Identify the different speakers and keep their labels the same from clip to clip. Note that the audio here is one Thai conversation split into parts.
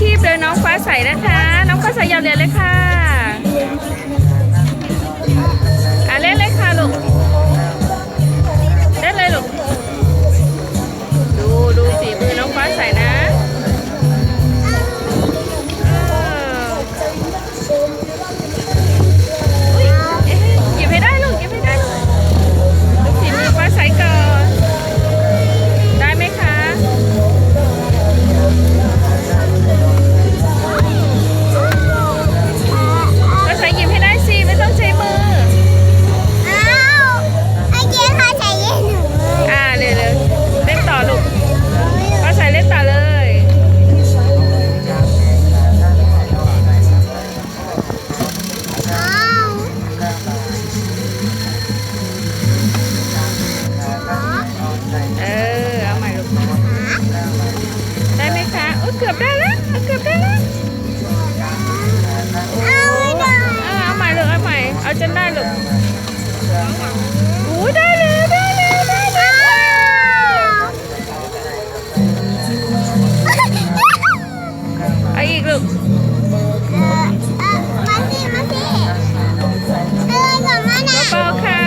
Speaker 1: คีบเลยน้องฟ้าใสนะคะ น้องฟ้าใสยาวเรียนเลยค่ะ เกือบได้แล้วเกือบได้แล้วเออเอาใหม่ลูกเอาใหม่เอาจนได้ลูกโอ้ยได้เลยได้เลยได้เลยเอาอีกลูกเบาๆค่ะ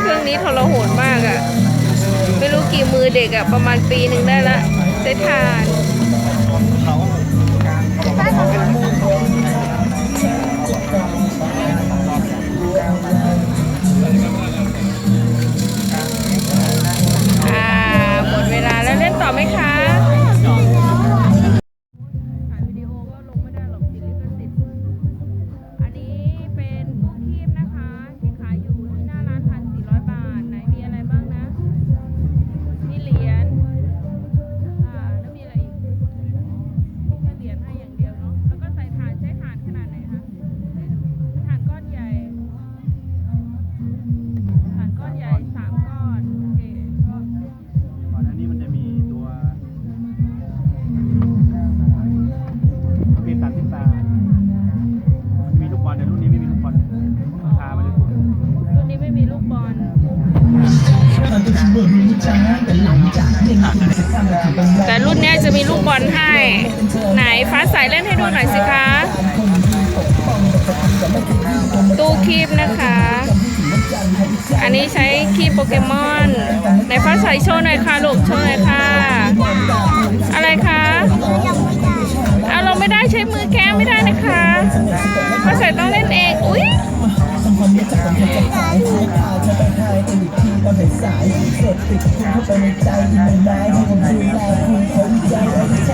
Speaker 1: เครื่องนี้ทรหดมากอะ่ะไม่ รู้กี่มือเด็กอะประมาณปีหนึ่งได้ละ ได้ทาน แต่
Speaker 2: รุ่นนี้
Speaker 1: จะมีลูกบอลให้ ไหนฟ้าใสเล่นให้ดูหน่อยสิคะ ตู้คีบนะคะ อันนี้ใช้คีบโปเกมอนไหนฟ้าใสโชว์หน่อยค่ะลูกโชว์หน่อยค่ะายเสพติดคุณเข้าไปในใจยิ่งมันร้าย
Speaker 3: ที่ผมดูแลคุณเขาวิจ